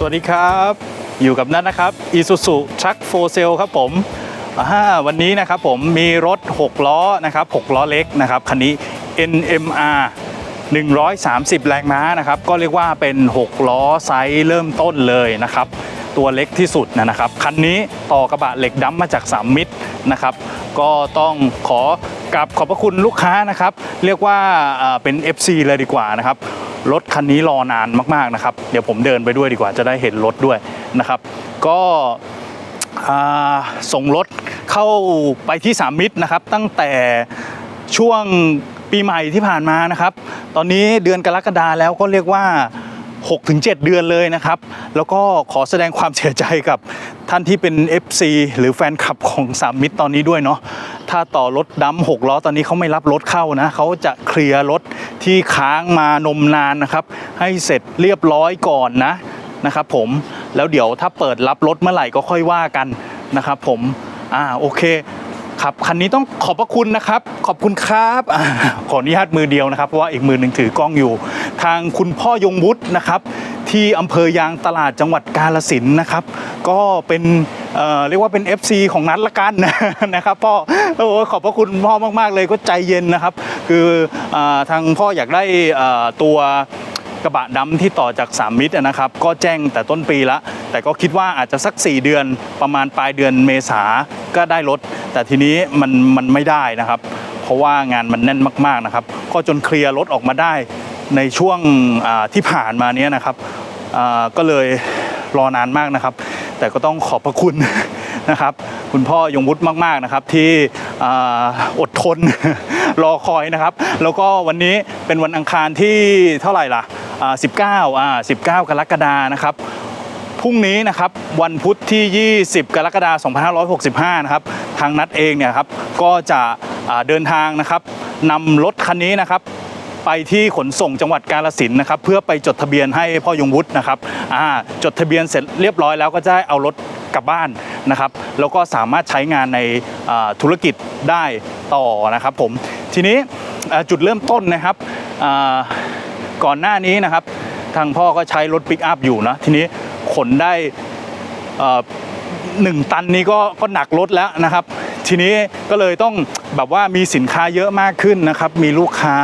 สวัสดีครับ อยู่กับนัทนะครับ Isuzu Truck for Sale ครับผมวันนี้นะครับผมมีรถ 6 ล้อนะครับ 6 ล้อเล็กนะครับคันนี้ NMR 130 แรงม้านะครับ ก็เรียกว่าเป็น 6 ล้อไซส์เริ่มต้นเลยนะครับ ตัวเล็กที่สุดนะครับ คันนี้ต่อกระบะเหล็กดั้มมาจาก 3 มิตรนะครับ ก็ต้องขอกราบขอบพระคุณลูกค้านะครับ เรียกว่าเป็น FC เลยดีกว่านะครับ รถคันนี้รอนานมากๆนะครับ เดี๋ยวผมเดินไปด้วยดีกว่าจะได้เห็นรถด้วยนะครับ ก็ส่งรถเข้าไปที่สามมิตรนะครับ ตั้งแต่ช่วงปีใหม่ที่ผ่านมานะครับ ตอนนี้เดือนกรกฎาแล้วก็เรียกว่า 6-7 เดือนเลยนะครับ แล้วก็ขอแสดงความเสียใจกับท่านที่เป็น FC หรือแฟนคลับของสามมิตรตอนนี้ด้วยเนาะถ้าต่อรถดำหกล้อตอนนี้เขาไม่รับรถเข้านะเขาจะเคลียร์รถที่ค้างมานมนานนะครับ ให้เสร็จเรียบร้อยก่อนนะนะครับผมแล้วเดี๋ยวถ้าเปิดรับรถเมื่อไหร่ก็ค่อยว่ากันนะครับผมอ่าโอเค ครับคันนี้ต้องขอบพระคุณนะครับ ขอบคุณครับอขออนุญาตมือเดียวนะครับเพราะว่าอีกมือหนึ่งถือกล้องอยู่ ทางคุณพ่อยงวุฒินะครับที่อำเภอยางตลาดจังหวัดกาลสินนะครับ ก็เป็นเเรียกว่าเป็น FC ของนัดละกันนะครับพ่อโอ้ขอบพระคุณพ่อมาก ๆ เลยก็ใจเย็นนะครับ คืออทางพ่ออยากได้ตัว กระบะดำที่ต่อจาก 3 มิตรนะครับ ก็แจ้งแต่ต้นปีละ แต่ก็คิดว่าอาจจะสัก 4 เดือนประมาณปลายเดือนเมษาก็ได้รถ แต่ทีนี้มันมันไม่ได้นะครับ เพราะว่างานมันแน่นมากๆนะครับ ก็จนเคลียร์รถออกมาได้ในช่วงที่ผ่านมาเนี้ยนะครับก็เลยรอนานมากนะครับ แต่ก็ต้องขอบพระคุณนะครับ คุณพ่อยงวุฒิมากๆนะครับ ที่ออดทนรอคอยนะครับ แล้วก็วันนี้เป็นวันอังคารที่เท่าไหร่ล่ะ 19อ่า19 กรกฎานะครับพรุ่งนี้นะครับวันพุธที่ 20 กรกฎาคม 2565 นะครับทางนัดเองเนี่ยครับก็จะเดินทางนะครับนำรถคันนี้นะครับไปที่ขนส่งจังหวัดกาฬสินนะครับเพื่อไปจดทะเบียนให้พ่อยงวุฒินะครับจดทะเบียนเสร็จเรียบร้อยแล้วก็จะเอารถกลับบ้านนะครับแล้วก็สามารถใช้งานในธุรกิจได้ต่อนะครับผมทีนี้จุดเริ่มต้นนะครับ ก่อนหน้านี้นะครับ ทางพ่อก็ใช้รถปิกอัพอยู่นะ ทีนี้ขนได้หนึ่งตันนี้ก็ก็หนักรถแล้วนะครับ ทีนี้ก็เลยต้องแบบว่ามีสินค้าเยอะมากขึ้นนะครับ มีลูกค้า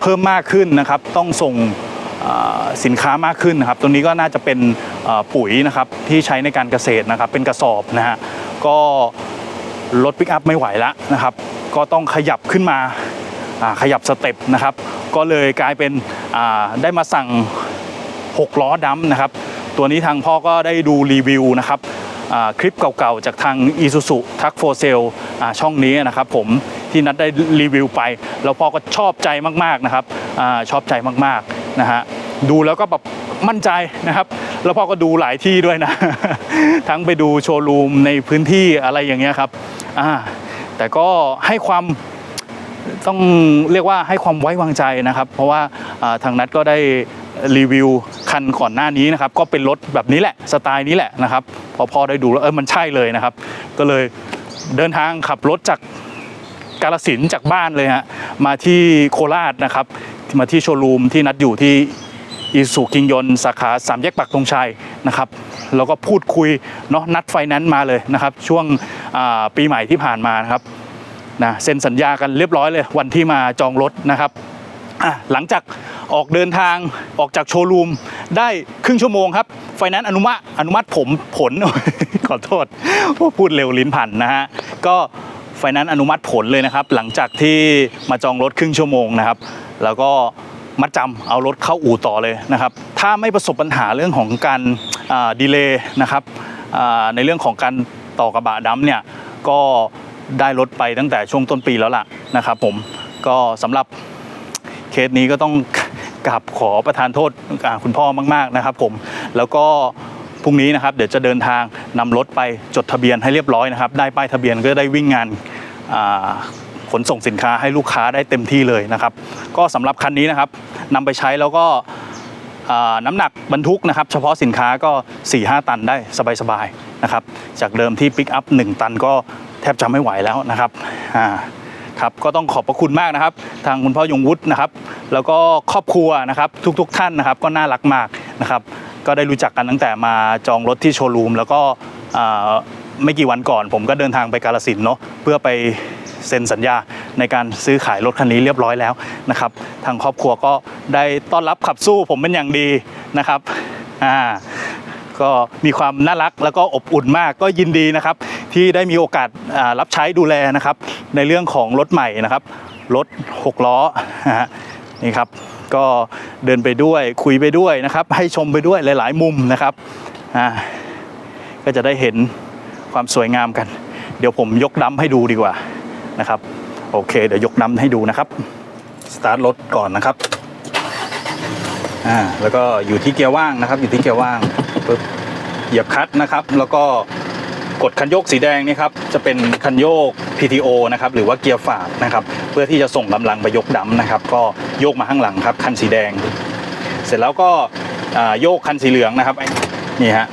เพิ่มมากขึ้นนะครับ ต้องส่งสินค้ามากขึ้นนะครับ ตรงนี้ก็น่าจะเป็นปุ๋ยนะครับที่ใช้ในการเกษตรนะครับ เป็นกระสอบนะฮะก็รถปิกอัพไม่ไหวแล้วนะครับ ก็ต้องขยับขึ้นมาขยับสเต็ปนะครับ ก็เลยกลายเป็นได้มาสั่ง 6 ล้อดัมนะครับ ตัวนี้ทางพ่อก็ได้ดูรีวิวนะครับคลิปเก่าๆ จากทาง Isuzu t r u c k for Sale ช่องนี้นะครับผมที่นัดได้รีวิวไป แล้วพ่อก็ชอบใจมากๆนะครับอชอบใจมากๆนะฮะดูแล้วก็แบบมั่นใจนะครับ แล้วพ่อก็ดูหลายที่ด้วยนะ ทั้งไปดูโชว์รูมในพื้นที่อะไรอย่างเงี้ยครับแต่ก็ให้ความ ต้องเรียกว่าให้ความไว้วางใจนะครับ เพราะว่าทางนัดก็ได้รีวิวคันก่อนหน้านี้นะครับ ก็เป็นรถแบบนี้แหละสไตล์นี้แหละนะครับ พอพอได้ดูแล้วเออมันใช่เลยนะครับ ก็เลยเดินทางขับรถจากกาลสินจากบ้านเลยฮะมาที่โคราชนะครับมาที่โชว์รูมที่นัดอยู่ที่อีสุกิงยนสาขาสามแยกปักธงชัยนะครับแล้วก็พูดคุยเนาะนัดไฟแนนซ์มาเลยนะครับ ช่วงปีใหม่ที่ผ่านมานะครับ นะเซ็นสัญญากันเรียบร้อยเลย วันที่มาจองรถนะครับหลังจากออกเดินทางออกจากโชว์รูมได้ครึ่งชั่วโมงครับ ไฟนนซ์อนุมัติอนุมัติผมผล ขอโทษพูดเร็วลิ้นพันนะฮะ ก็ไฟนนซ์อนุมัติผลเลยนะครับ หลังจากที่มาจองรถครึ่งชั่วโมงนะครับ แล้วก็มัดจำเอารถเข้าอู่ต่อเลยนะครับ ถ้าไม่ประสบปัญหาเรื่องของการดีเลย์นะครับในเรื่องของการต่อกระบะดำเนี่ยก็ ได้รถไปตั้งแต่ช่วงต้นปีแล้วล่ะนะครับผมก็สำหรับเคสนี้ก็ต้องกราบขอประทานโทษคุณพ่อมากๆนะครับผมแล้วก็พรุ่งนี้นะครับเดี๋ยวจะเดินทางนำรถไปจดทะเบียนให้เรียบร้อยนะครับ ได้ป้ายทะเบียนก็ได้วิ่งงานขนส่งสินค้าให้ลูกค้าได้เต็มที่เลยนะครับ ก็สำหรับคันนี้นะครับนำไปใช้แล้วก็น้ำหนักบรรทุกนะครับ เฉพาะสินค้าก็ 4-5 ตันได้สบายๆนะครับ จากเดิมที่ปิกอัพ1ตันก็ ทบจะไม่ไหวแล้วนะครับอ่าครับก็ต้องขอบพระคุณมากนะครับ ทางคุณพ่อยงวุฒินะครับ แล้วก็ครอบครัวนะครับทุกๆท่านนะครับก็น่ารักมากนะครับ ก็ได้รู้จักกันตั้งแต่มาจองรถที่โชว์รูม แล้วก็อ่าไม่กี่วันก่อน ผมก็เดินทางไปกาลสินเนาะเพื่อไปเซ็นสัญญาในการซื้อขายรถคันนี้เรียบร้อยแล้วนะครับ ทางครอบครัวก็ได้ต้อนรับขับสู้ผมเป็นอย่างดีนะครับอ่าก็มีความน่ารักแล้วก็อบอุ่นมากก็ยินดีนะครับ ที่ได้มีโอกาสรับใช้ดูแลนะครับ ในเรื่องของรถใหม่นะครับ รถ 6 ล้อนะฮะนี่ครับ ก็เดินไปด้วยคุยไปด้วยนะครับ ให้ชมไปด้วยหลาย ๆ มุมนะครับก็จะได้เห็นความสวยงามกัน เดี๋ยวผมยกดัมให้ดูดีกว่านะครับ โอเค เดี๋ยวยกดัมให้ดูนะครับสตาร์ทรถก่อนนะครับอ่าแล้วก็อยู่ที่เกียร์ว่างนะครับ อยู่ที่เกียร์ว่างปึ๊บเหยียบคลัตช์นะครับ แล้วก็ กดคันโยกสีแดงนี่ครับจะเป็นคันโยก PTO นะครับหรือว่าเกียร์ฝากนะครับเพื่อที่จะส่งกำลังไปยกดำนะครับ ก็โยกมาข้างหลังครับคันสีแดง เสร็จแล้วก็โยกคันสีเหลืองนะครับนี่ฮะ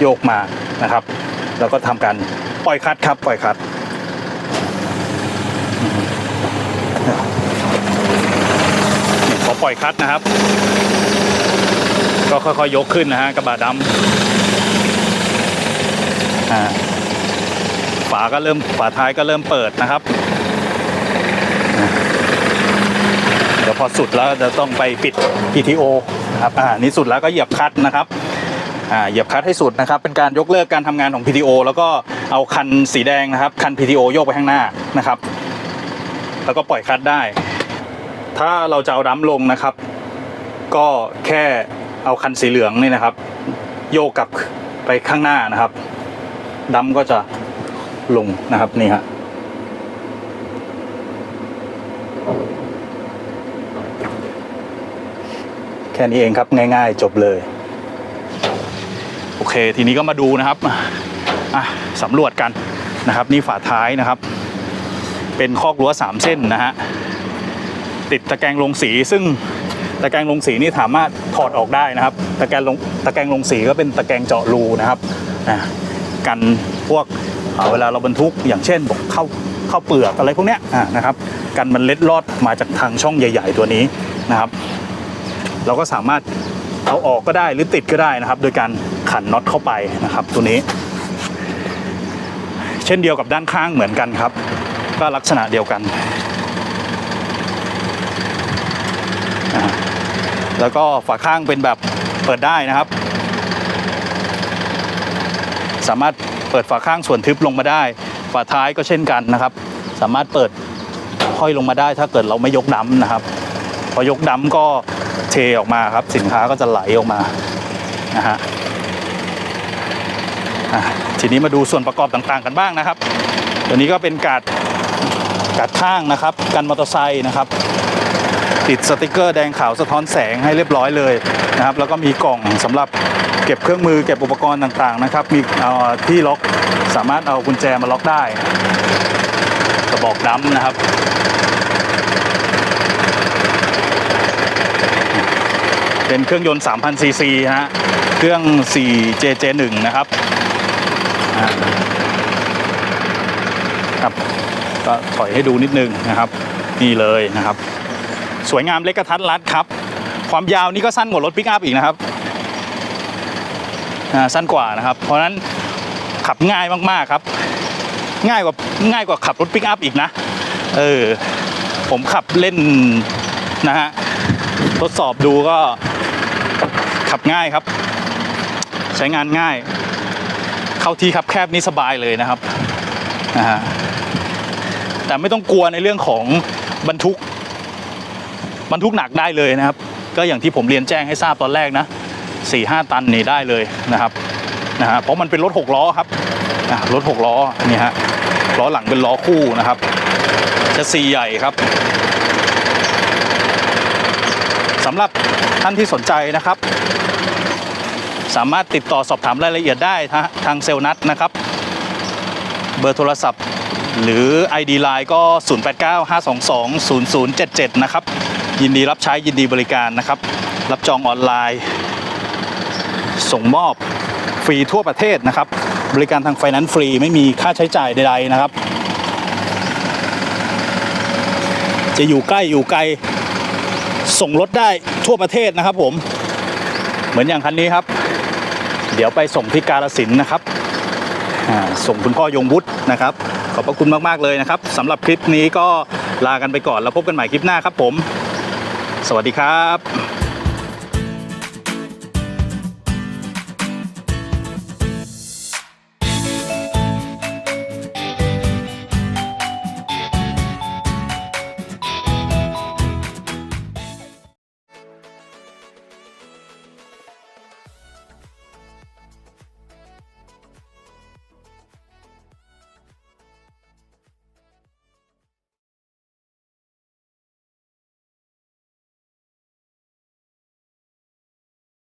โยกมานะครับ แล้วก็ทำการปล่อยคลัตช์ครับปล่อยคลัตช์นี่พอปล่อยคลัตช์นะครับ ก็ค่อยๆยกขึ้นนะฮะกระบะดำอ่าฝา ก็เริ่มฝาท้ายก็เริ่มเปิดนะครับ เดี๋ยวพอสุดแล้วจะต้องไปปิด PTO นะครับอ่านี่สุดแล้วก็เหยียบคลัตช์นะครับอ่าเหยียบคลัตช์ให้สุดนะครับ เป็นการยกเลิกการทำงานของ PTO แล้วก็เอาคันสีแดงนะครับ คัน PTO โยกไปข้างหน้านะครับ แล้วก็ปล่อยคลัตช์ได้ ถ้าเราจะเอาดัมลงนะครับ ก็แค่เอาคันสีเหลืองนี่นะครับ โยกกลับไปข้างหน้านะครับดัมก็จะ ลงนะครับนี่ฮะแค่นี้เองครับง่าย ๆ จบเลย โอเค ทีนี้ก็มาดูนะครับอะสำรวจกันนะครับ นี่ฝาท้ายนะครับ เป็นคอกรั้วสามเส้นนะฮะติดตะแกรงลงสีซึ่งตะแกรงลงสีนี่สามารถถอดออกได้นะครับ ตะแกรงลงตะแกรงลงสีก็เป็นตะแกรงเจาะรูนะครับนะกันพวก เวลาเราบรรทุกอย่างเช่นบอกเข้าเข้าเปลือกอะไรพวกเนี้ยนะครับกันมันเล็ดลอดมาจากทางช่องใหญ่ ๆ ตัวนี้นะครับ เราก็สามารถเอาออกก็ได้หรือติดก็ได้นะครับ โดยการขันน็อตเข้าไปนะครับตัวนี้ เช่นเดียวกับด้านข้างเหมือนกันครับ ก็ลักษณะเดียวกัน แล้วก็ฝาข้างเป็นแบบเปิดได้นะครับ สามารถ เปิดฝาข้างส่วนทึบลงมาได้ ฝาท้ายก็เช่นกันนะครับ สามารถเปิดห้อยลงมาได้ ถ้าเกิดเราไม่ยกดั้มนะครับ พอยกดั้มก็เทออกมาครับ สินค้าก็จะไหลออกมานะฮะทีนี้มาดูส่วนประกอบต่างๆกันบ้างนะครับ ตัวนี้ก็เป็นกาดกาดข้างนะครับ กันมอเตอร์ไซค์นะครับ ติดสติกเกอร์แดงขาวสะท้อนแสงให้เรียบร้อยเลยนะครับแล้วก็มีกล่องสำหรับเก็บเครื่องมือเก็บอุปกรณ์ต่างๆนะครับ มีที่ล็อกสามารถเอากุญแจมาล็อกได้ กระบอกดั้มนะครับเป็นเครื่องยนต์ 3,000 ซีซีฮะ เครื่อง 4JJ1 นะครับครับ ก็ถอยให้ดูนิดนึงนะครับ นี่เลยนะครับ สวยงามเล็กกระทัดรัดครับ ความยาวนี่ก็สั้นกว่ารถปิกอัพอีกนะครับอ่าสั้นกว่านะครับ เพราะนั้นขับง่ายมากๆครับ ง่ายกว่าง่ายกว่าขับรถปิกอัพอีกนะ เออ ผมขับเล่นนะฮะทดสอบดูก็ขับง่ายครับ ใช้งานง่าย เข้าที่ครับแคบนี่สบายเลยนะครับนะฮะแต่ไม่ต้องกลัวในเรื่องของบรรทุก บรรทุกหนักได้เลยนะครับ ก็อย่างที่ผมเรียนแจ้งให้ทราบตอนแรกนะ4 5 ตันนี่ได้เลยนะครับนะฮะเพราะมันเป็นรถ6ล้อครับรถ6ล้อนี่ฮะล้อหลังเป็นล้อคู่นะครับจะซีใหญ่ครับสำหรับท่านที่สนใจนะครับ สามารถติดต่อสอบถามรายละเอียดได้ทางเซลล์นัดนะครับ เบอร์โทรศัพท์หรือ ID Line ก็ 0895220077 นะครับ ยินดีรับใช้ยินดีบริการนะครับ รับจองออนไลน์ ส่งมอบฟรีทั่วประเทศนะครับ บริการทางไฟแนนซ์ฟรีไม่มีค่าใช้จ่ายใดๆนะครับ จะอยู่ใกล้อยู่ไกล ส่งรถได้ทั่วประเทศนะครับผม เหมือนอย่างคันนี้ครับ เดี๋ยวไปส่งที่กาลสินนะครับส่งคุณพ่อยงวุฒินะครับ ขอบพระคุณมาก ๆ เลยนะครับสำหรับคลิปนี้ก็ลากันไปก่อนแล้วพบกันใหม่คลิปหน้าครับผม สวัสดีครับ